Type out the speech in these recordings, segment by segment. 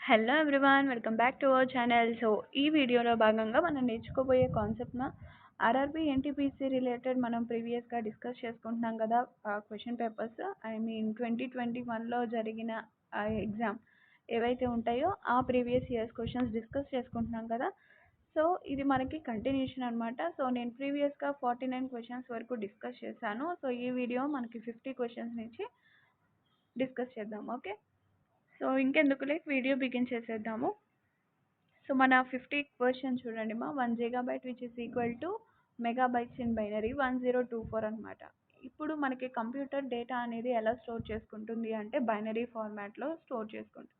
Hello everyone welcome back to our channel so ఈ వీడియోలో భాగంగా మనం నేర్చుకోబోయే కాన్సెప్ట్న ఆర్ఆర్బి ఎన్టీపీసీ రిలేటెడ్ మనం ప్రీవియస్గా డిస్కస్ చేసుకుంటున్నాం కదా question papers I mean twenty twenty వన్లో జరిగిన ఎగ్జామ్ ఏవైతే ఉంటాయో ఆ ప్రీవియస్ ఇయర్స్ క్వశ్చన్స్ డిస్కస్ చేసుకుంటున్నాం కదా. సో ఇది మనకి కంటిన్యూషన్ అనమాట సో నేను ప్రీవియస్గా ఫార్టీ నైన్ క్వశ్చన్స్ వరకు డిస్కస్ చేశాను. సో ఈ వీడియో మనకి ఫిఫ్టీ క్వశ్చన్స్ నుంచి డిస్కస్ చేద్దాం ఓకే సో ఇంకెందుకులే వీడియో బిగిన్ చేసేద్దాము. సో మన ఫిఫ్టీ క్వశ్చన్ చూడండి మా one gigabyte which is equal to megabytes in binary one zero two four అనమాట ఇప్పుడు మనకి కంప్యూటర్ డేటా అనేది ఎలా స్టోర్ చేసుకుంటుంది అంటే బైనరీ ఫార్మాట్లో స్టోర్ చేసుకుంటుంది.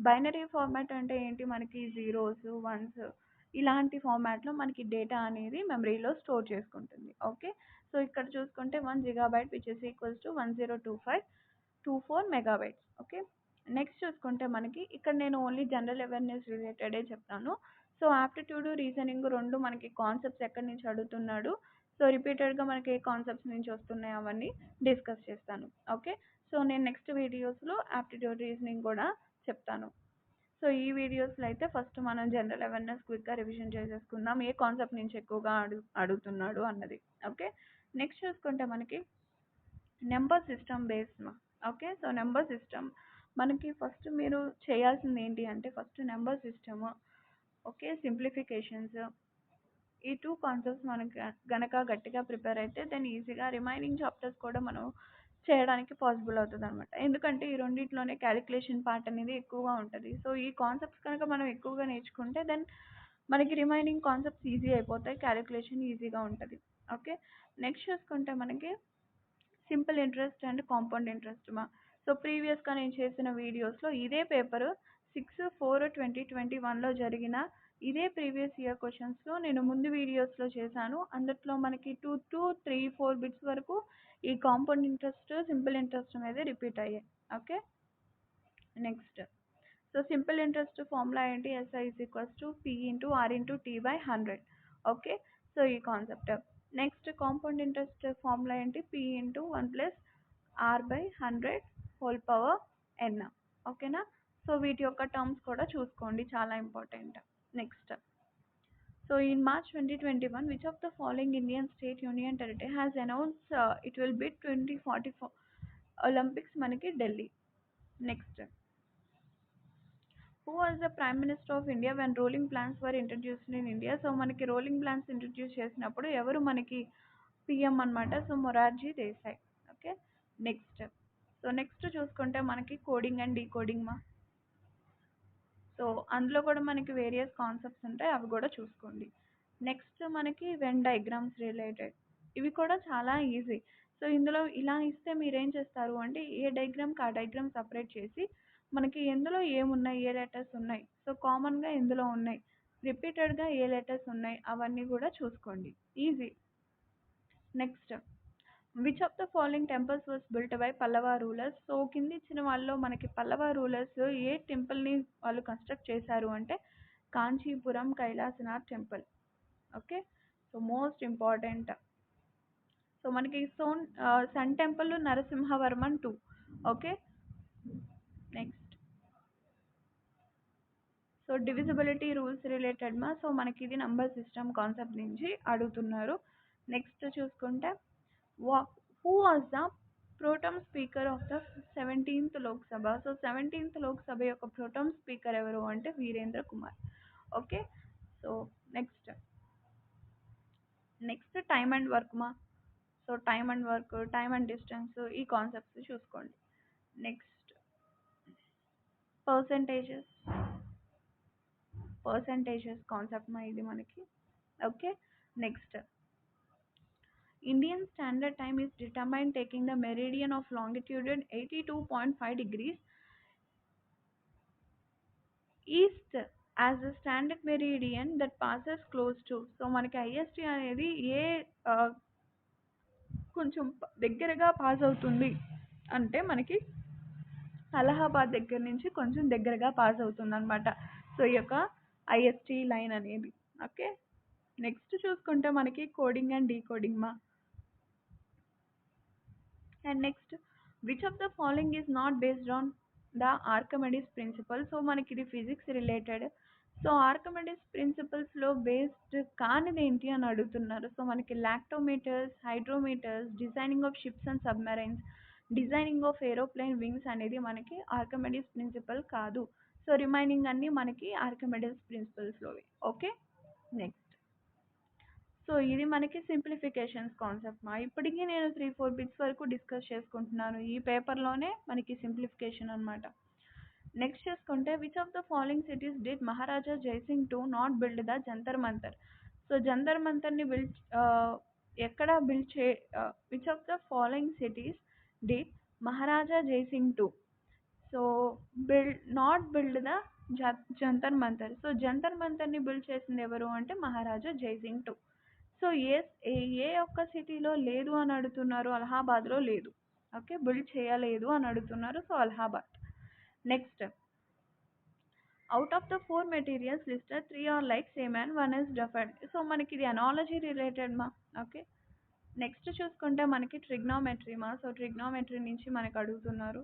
బైనరీ ఫార్మాట్ అంటే ఏంటి? మనకి జీరోస్ వన్స్ ఇలాంటి ఫార్మాట్లో మనకి డేటా అనేది మెమరీలో స్టోర్ చేసుకుంటుంది. ఓకే? సో ఇక్కడ చూసుకుంటే one gigabyte which is equals to one zero two five two four megabytes okay? Next చూసుకుంటే మనకి ఇక్కడ నేను ఓన్లీ జనరల్ అవేర్నెస్ రిలేటెడే చెప్తాను. సో ఆప్టిట్యూడ్ రీజనింగ్ రెండు మనకి కాన్సెప్ట్స్ ఎక్కడి నుంచి అడుగుతున్నాడు? సో రిపీటెడ్గా మనకి ఏ కాన్సెప్ట్స్ నుంచి వస్తున్నాయి అవన్నీ డిస్కస్ చేస్తాను. ఓకే సో నేను నెక్స్ట్ వీడియోస్లో ఆప్టిట్యూడ్ రీజనింగ్ కూడా చెప్తాను. సో ఈ వీడియోస్లో అయితే ఫస్ట్ మనం జనరల్ అవేర్నెస్ క్విక్గా రివిజన్ చేసేసుకుందాం. ఏ కాన్సెప్ట్ నుంచి ఎక్కువగా అడుగు అడుగుతున్నాడు అన్నది. ఓకే నెక్స్ట్ చూసుకుంటే మనకి number system base okay so number system మనకి ఫస్ట్ మీరు చేయాల్సింది ఏంటి అంటే first number system okay simplifications. ఈ టూ కాన్సెప్ట్స్ మనకి గనక గట్టిగా ప్రిపేర్ అయితే దెన్ ఈజీగా రిమైనింగ్ చాప్టర్స్ కూడా మనం చేయడానికి పాసిబుల్ అవుతుంది అనమాట ఎందుకంటే ఈ రెండింటిలోనే క్యాలిక్యులేషన్ పార్ట్ అనేది ఎక్కువగా ఉంటుంది. సో ఈ కాన్సెప్ట్స్ కనుక మనం ఎక్కువగా నేర్చుకుంటే దెన్ మనకి రిమైనింగ్ కాన్సెప్ట్స్ ఈజీ అయిపోతాయి క్యాలిక్యులేషన్ ఈజీగా ఉంటుంది. ఓకే? నెక్స్ట్ చూసుకుంటే మనకి simple interest and compound interest మా సో ప్రీవియస్గా నేను చేసిన వీడియోస్లో ఇదే paper six four twenty twenty వన్లో జరిగిన ఇదే ప్రీవియస్ ఇయర్ క్వశ్చన్స్లో నేను ముందు వీడియోస్లో చేశాను. అందులో మనకి two two three four bits వరకు ఈ కాంపౌండ్ ఇంట్రెస్ట్ సింపుల్ ఇంట్రెస్ట్ అనేది రిపీట్ అయ్యాయి. Okay? Next. So simple interest formula ఏంటి? SI is equals to P into R into T by hundred okay? So ఈ concept. Next compound interest formula ఏంటి? P into one plus R by hundred whole power N ఓకేనా so వీటి యొక్క terms కూడా చూసుకోండి. చాలా important next so in March twenty twenty one which of the following Indian state union territory has announce it will bid twenty forty four Olympics మనకి Delhi next who was the prime minister of India when rolling plans were introduced in India so మనకి rolling plans introduce చేసినప్పుడు ఎవరు మనకి PM అనమాట so Morarji Desai okay next so next చూసుకుంటే మనకి coding and decoding మా. So అందులో కూడా మనకి వేరియస్ కాన్సెప్ట్స్ ఉంటాయి అవి కూడా చూసుకోండి. నెక్స్ట్ మనకి వెన్ డయాగ్రామ్స్ రిలేటెడ్ ఇవి కూడా చాలా ఈజీ సో ఇందులో ఇలా ఇస్తే మీరు ఏం చేస్తారు అంటే ఏ డయాగ్రామ్కి ఆ డయాగ్రామ్ సపరేట్ చేసి మనకి ఎందులో ఏమున్నాయి ఏ లెటర్స్ ఉన్నాయి? సో కామన్గా ఎందులో ఉన్నాయి. రిపీటెడ్గా ఏ లెటర్స్ ఉన్నాయి? అవన్నీ కూడా చూసుకోండి. Easy next which of the following temples was built by Pallava rulers so కింద ఇచ్చిన వాళ్ళలో మనకి పల్లవ రూలర్స్ ఏ టెంపుల్ని వాళ్ళు కన్స్ట్రక్ట్ చేశారు అంటే Kanchipuram Kailasanath temple okay so most important so మనకి సోన్ sun temple Narasimhavarman two okay next so divisibility rules related మా సో మనకి ఇది నంబర్ సిస్టమ్ కాన్సెప్ట్ నుంచి అడుగుతున్నారు. నెక్స్ట్ చూసుకుంటే వా who was the pro tem speaker of the seventeenth Lok Sabha so seventeenth Lok Sabha యొక్క pro tem speaker ఎవరు అంటే Virendra Kumar okay so next next time and work మా so time and work time and distance ఈ concepts చూసుకోండి. Next percentages percentages concept మా ఇది మనకి. Okay next Indian Standard Time is determined taking the meridian of longitude 82.5 degrees east as the standard meridian that passes close to so మనకి IST అనేది ఏ కొంచెం దగ్గరగా pass అవుతుంది అంటే మనకి అలహాబాద్ దగ్గర నుంచి కొంచెం దగ్గరగా పాస్ అవుతుంది అనమాట సో ఈ యొక్క ఐఎస్టీ లైన్ అనేది ఓకే నెక్స్ట్ చూసుకుంటే మనకి కోడింగ్ అండ్ డీకోడింగ్ మా and next which of the following is not based on the Archimedes principle so మనకి ఇది ఫిజిక్స్ రిలేటెడ్ సో ఆర్కమెడిస్ ప్రిన్సిపల్స్లో బేస్డ్ కానిది ఏంటి అని అడుగుతున్నారు. సో మనకి lactometers hydrometers designing of ships and submarines designing of aeroplane wings అనేది మనకి ఆర్కమెడిస్ ప్రిన్సిపల్ కాదు. సో రిమైనింగ్ అన్నీ మనకి ఆర్కమెడిస్ ప్రిన్సిపల్స్లోవి ఓకే నెక్స్ట్ సో ఇది మనకి సింప్లిఫికేషన్స్ కాన్సెప్ట్ మా ఇప్పటికీ నేను త్రీ ఫోర్ బిట్స్ వరకు డిస్కస్ చేసుకుంటున్నాను. ఈ పేపర్లోనే మనకి సింప్లిఫికేషన్ అనమాట నెక్స్ట్ చేసుకుంటే which of the following cities did Maharaja Jai Singh to not build the Jantar Mantar so Jantar మంతర్ని build ఎక్కడ బిల్డ్ చే which of the following cities did Maharaja Jai Singh to so build not build the Jantar Mantar so Jantar మంతర్ని build చేసింది ఎవరు అంటే Maharaja Jai Singh to so ఏ ఏ ఒక్క సిటీలో లేదు అని అడుగుతున్నారు అలహాబాద్లో లేదు. ఓకే బిల్డ్ చేయలేదు అని అడుగుతున్నారు so Allahabad. Next out of the four materials listed three are like same and one is different so మనకి ఇది అనాలజీ రిలేటెడ్ మా ఓకే. నెక్స్ట్ చూసుకుంటే మనకి ట్రిగ్నోమెట్రీ మా సో ట్రిగ్నోమెట్రీ నుంచి మనకి అడుగుతున్నారు.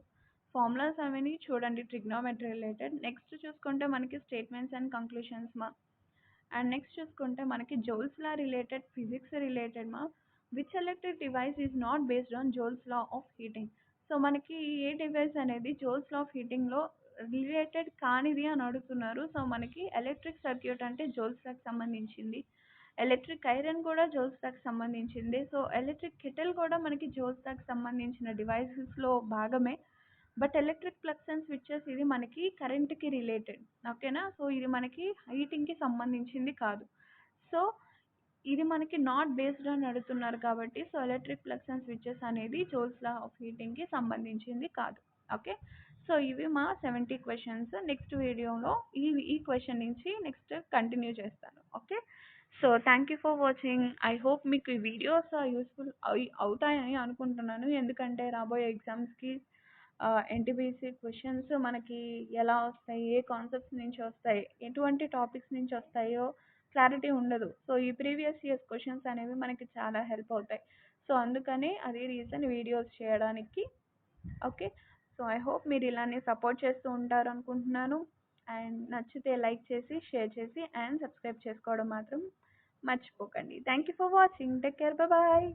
ఫార్ములాస్ అవన్నీ చూడండి ట్రిగ్నోమెట్రీ రిలేటెడ్ నెక్స్ట్ చూసుకుంటే మనకి స్టేట్మెంట్స్ అండ్ కంక్లూషన్స్ మా. అండ్ నెక్స్ట్ చూసుకుంటే మనకి Joule's law related physics related మా which electric device is not based on Joule's law of heating so మనకి ఏ డివైస్ అనేది జోల్స్ లా ఆఫ్ హీటింగ్లో రిలేటెడ్ కానిది అని అడుగుతున్నారు. సో మనకి ఎలక్ట్రిక్ సర్క్యూట్ అంటే జోల్స్ లాకి సంబంధించింది. ఎలక్ట్రిక్ ఐరన్ కూడా జోల్స్ లాకి సంబంధించింది. సో ఎలక్ట్రిక్ కెటిల్ కూడా మనకి జోల్స్ లాకి సంబంధించిన డివైసెస్లో భాగమే. But electric plugs and switches ఇది మనకి కరెంట్కి రిలేటెడ్. ఓకేనా? సో ఇది మనకి హీటింగ్కి సంబంధించింది కాదు. సో ఇది మనకి నాట్ బేస్డ్ అని అడుగుతున్నారు కాబట్టి so electric plugs and switches అనేది జోల్స్ లా ఆఫ్ హీటింగ్కి సంబంధించింది కాదు. ఓకే? సో ఇవి మా సెవెంటీ క్వశ్చన్స్ నెక్స్ట్ వీడియోలో ఈ ఈ క్వశ్చన్ నుంచి నెక్స్ట్ కంటిన్యూ చేస్తాను. Okay? So thank you for watching. I hope మీకు ఈ వీడియోస్ యూస్ఫుల్ అవుతాయని అనుకుంటున్నాను. ఎందుకంటే రాబోయే ఎగ్జామ్స్కి ఎన్టీపీసీ క్వశ్చన్స్ మనకి ఎలా వస్తాయి? ఏ కాన్సెప్ట్స్ నుంచి వస్తాయి? ఎటువంటి టాపిక్స్ నుంచి వస్తాయో క్లారిటీ ఉండదు. సో ఈ ప్రీవియస్ ఇయర్స్ క్వశ్చన్స్ అనేవి మనకి చాలా హెల్ప్ అవుతాయి. సో అందుకని అది రీజన్ వీడియోస్ చేయడానికి. ఓకే సో ఐ హోప్ మీరు ఇలానే సపోర్ట్ చేస్తూ ఉంటారు అనుకుంటున్నాను అండ్ నచ్చితే లైక్ చేసి షేర్ చేసి అండ్ సబ్స్క్రైబ్ చేసుకోవడం మాత్రం మర్చిపోకండి. Thank you for watching take care bye